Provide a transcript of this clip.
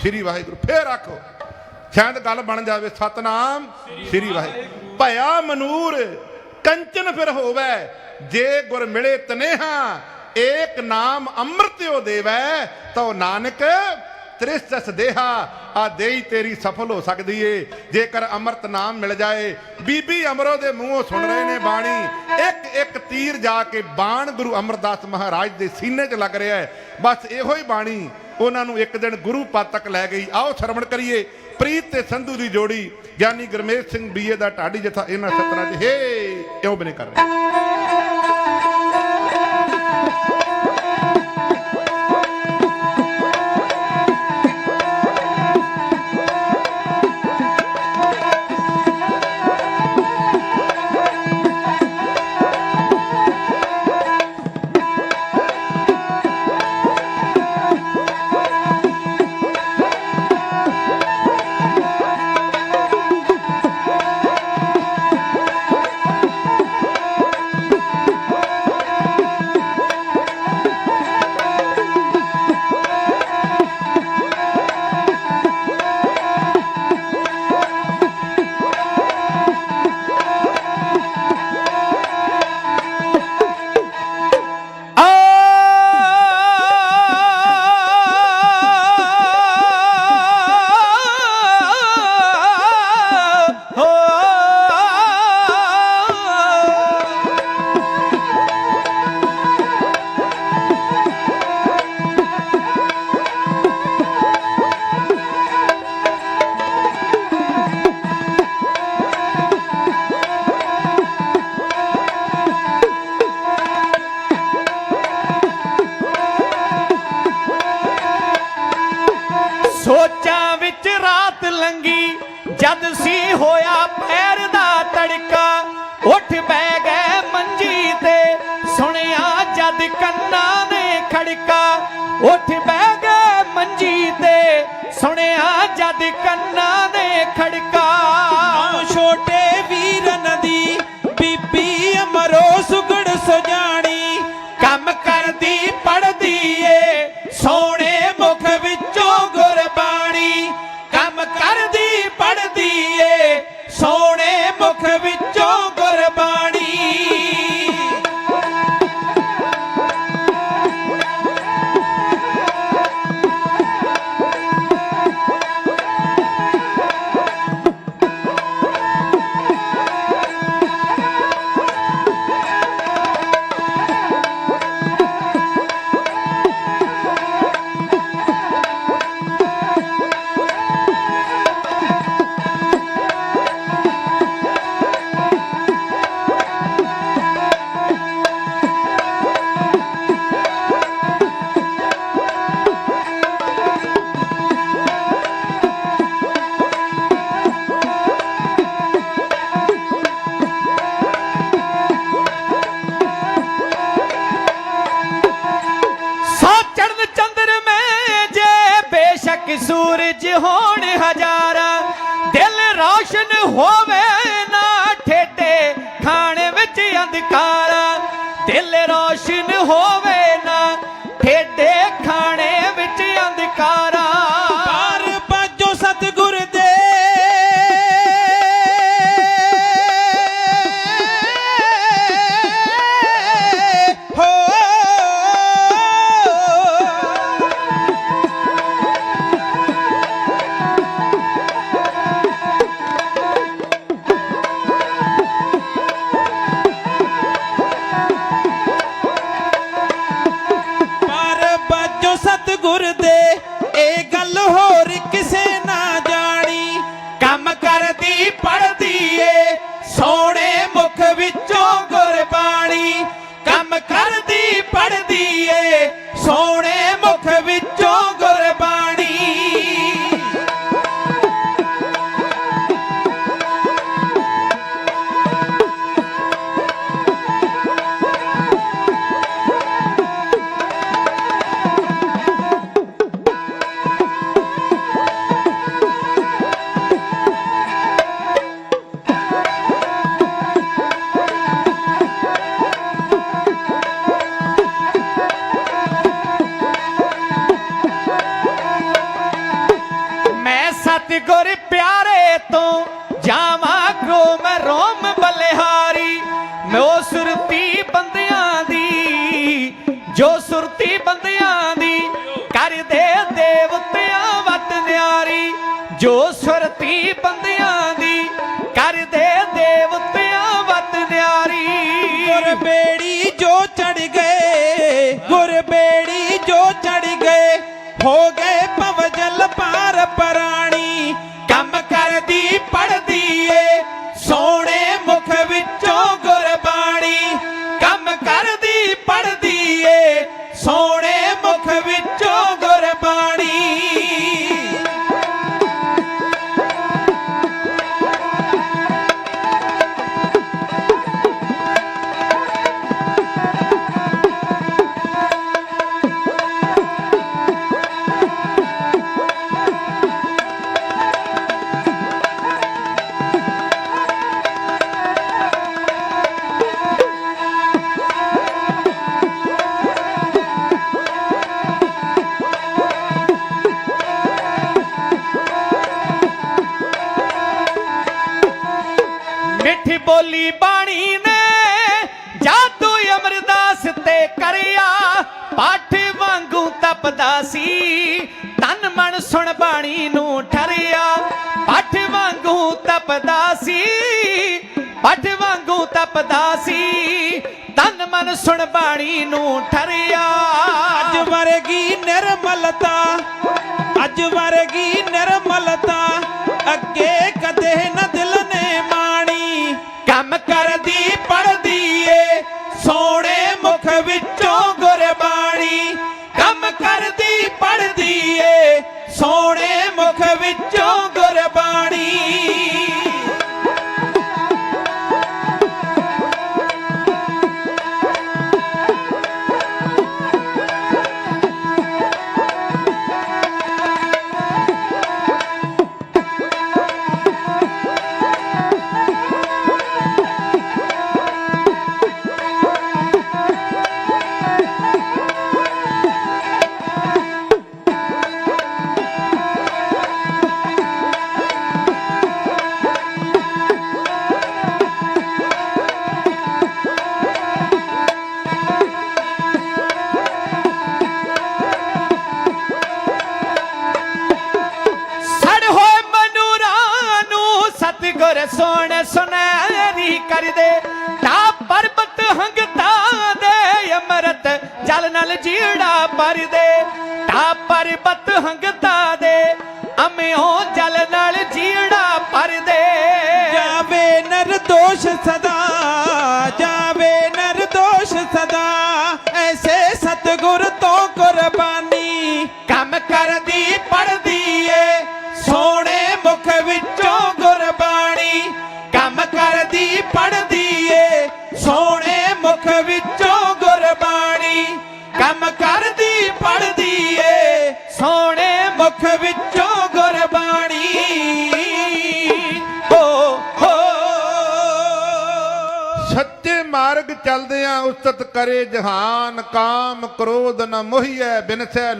ਸ੍ਰੀ ਵਾਹਿਗੁਰੂ, ਫੇਰ ਆਖੋ। ਸ਼ਾਇਦ ਗੱਲ ਬਣ ਜਾਵੇ, ਸਤਨਾਮ ਸ੍ਰੀ ਵਾਹਿਗੁਰੂ। ਭਇਆ ਮਨੂਰ, ਕੰਚਨ ਫਿਰ ਹੋਵੇ, ਜੇ ਗੁਰ ਮਿਲੇ ਤਨੇਹਾ, ਏਕ ਨਾਮ ਅੰਮ੍ਰਿਤਿਓ ਦੇਵੈ, ਤਉ ਨਾਨਕ ਤ੍ਰਿਸਤਸ ਦੇਹਾ ਆ ਦੇਈ ਤੇਰੀ ਸਫਲ ਹੋ ਸਕਦੀ ਏ। ਜੇਕਰ ਅੰਮ੍ਰਿਤ ਨਾਮ ਮਿਲ ਜਾਏ, ਬੀਬੀ ਅਮਰੋ ਦੇ ਮੂੰਹੋਂ ਸੁਣ ਰਹੇ ਨੇ ਬਾਣੀ। ਇੱਕ ਇੱਕ ਤੀਰ ਜਾ ਕੇ ਬਾਣ ਗੁਰੂ ਅਮਰਦਾਸ ਮਹਾਰਾਜ ਦੇ ਸੀਨੇ 'ਚ ਲੱਗ ਰਿਹਾ ਹੈ। ਬਸ ਇਹੋ ਹੀ ਬਾਣੀ ਉਹਨਾਂ ਨੂੰ ਇੱਕ ਦਿਨ ਗੁਰੂ ਪਦ ਤੱਕ ਲੈ ਗਈ। ਆਓ ਸ਼ਰਵਣ ਕਰੀਏ। ਪ੍ਰੀਤ ਤੇ ਸੰਧੂ ਦੀ ਜੋੜੀ, ਗਿਆਨੀ ਗੁਰਮੇਜ ਸਿੰਘ ਬੀਏ ਦਾ ਢਾਡੀ ਜਥਾ ਇਹਨਾਂ ਸਤਰਾਂ 'ਚ। ਹੇ ਕਿਉਂ ਬਨੇ ਕਰ ਰਹੇ। ਜਦ ਸੀ ਹੋਇਆ ਪੈਰ ਦਾ ਤੜਕਾ, ਉੱਠ ਬਹਿ ਗਏ ਮੰਜੀ ਤੇ। ਸੁਣਿਆ ਜਦ ਕੰਨਾਂ ਨੇ ਖੜਕਾ, ਉੱਠ ਬਹਿ ਗਏ ਮੰਜੀ ਤੇ। ਸੁਣਿਆ ਜਦ ਕੰਨਾਂ ਨੇ ਖੜਕਾ ਰੌਸ਼ਨ ਹੋਵੇ ਨਾ ਠੇਡੇ ਖਾਣੇ ਵਿੱਚ ਅੰਧਕਾਰ। ਦਿਲ ਰੌਸ਼ਨ ਹੋਵੇ ਜੋ ਸੁਰਤੀ ਬੰਦਿਆਂ ਦੀ ਕਰਦੇ ਦੇਵਤਿਆਂ ਵਤ ਨਿਆਰੀ, ਜੋ ਸੁਰਤੀ ਬੰਦਿਆਂ ਦੀ ਕਰਦੇ ਦੇਵਤਿਆਂ ਵਤ ਨਿਆਰੀ। ਗੁਰਬੇੜੀ ਜੋ ਚੜ ਗਏ, ਗੁਰਬੇੜੀ ਜੋ ਚੜ ਗਏ, ਹੋ ਗਏ ਪਵਜਲ ਪਾਰ ਪਰਾਣੀ। ਗੁਰਬਾਣੀ ਮਿੱਠੀ ਬੋਲੀ ਬਾਣੀ ਨੇ ਜਾਦੂ ਅਮਰਦਾਸ ਤੇ ਕਰਿਆ। ਪਾਠ ਵਾਂਗੂ ਤਪਦਾ ਸੀ, ਤਨ ਮਨ ਸੁਣ ਬਾਣੀ ਨੂੰ ਠਰਿਆ। ਪਾਠ ਵਾਂਗੂ ਤਪਦਾ ਸੀ, ਪਾਠ ਵਾਂਗੂ ਤਪਦਾ ਸੀ, ਤਨ ਮਨ ਸੁਣ ਬਾਣੀ ਨੂੰ ਠਰਿਆ। ਅੱਜ ਵਰਗੀ ਨਿਰਮਲਤਾ, ਅੱਜ ਵਰਗੀ ਨਿਰਮਲਤਾ, ਅੱਗੇ ਕਦੇ ਕਰਦੇ। ਤਾ ਪਰਬਤ ਹੰਗਤਾ ਦੇ ਅੰਮ੍ਰਿਤ, ਜਲ ਨਾਲ ਜੀੜਾ ਭਰਦੇ। ਤਾ ਪਰਬਤ ਹੰਗਤਾ ਦੇ, ਅਮਿਓ ਜਲ ਨਾਲ ਜੀੜਾ ਭਰਦੇ। ਜਾਵੇ ਨਿਰਦੋਸ਼ ਸਦਾ, ਜਾਵੇ ਨਿਰਦੋਸ਼ ਕਰਦੀ ਪੜਦੀ ਏ। ਸੋਹਣੇ ਮੁਖ ਵਿੱਚੋਂ ਗੁਰਬਾਣੀ। ਹੋ ਹੋ। ਸੱਚੇ ਮਾਰਗ ਚੱਲਦੇ ਆ ਉਸਤਤ ਕਰੇ ਜਹਾਨ, ਕਾਮ ਕ੍ਰੋਧ ਨ ਮੋਹੀਐ, ਬਿਨਸੈ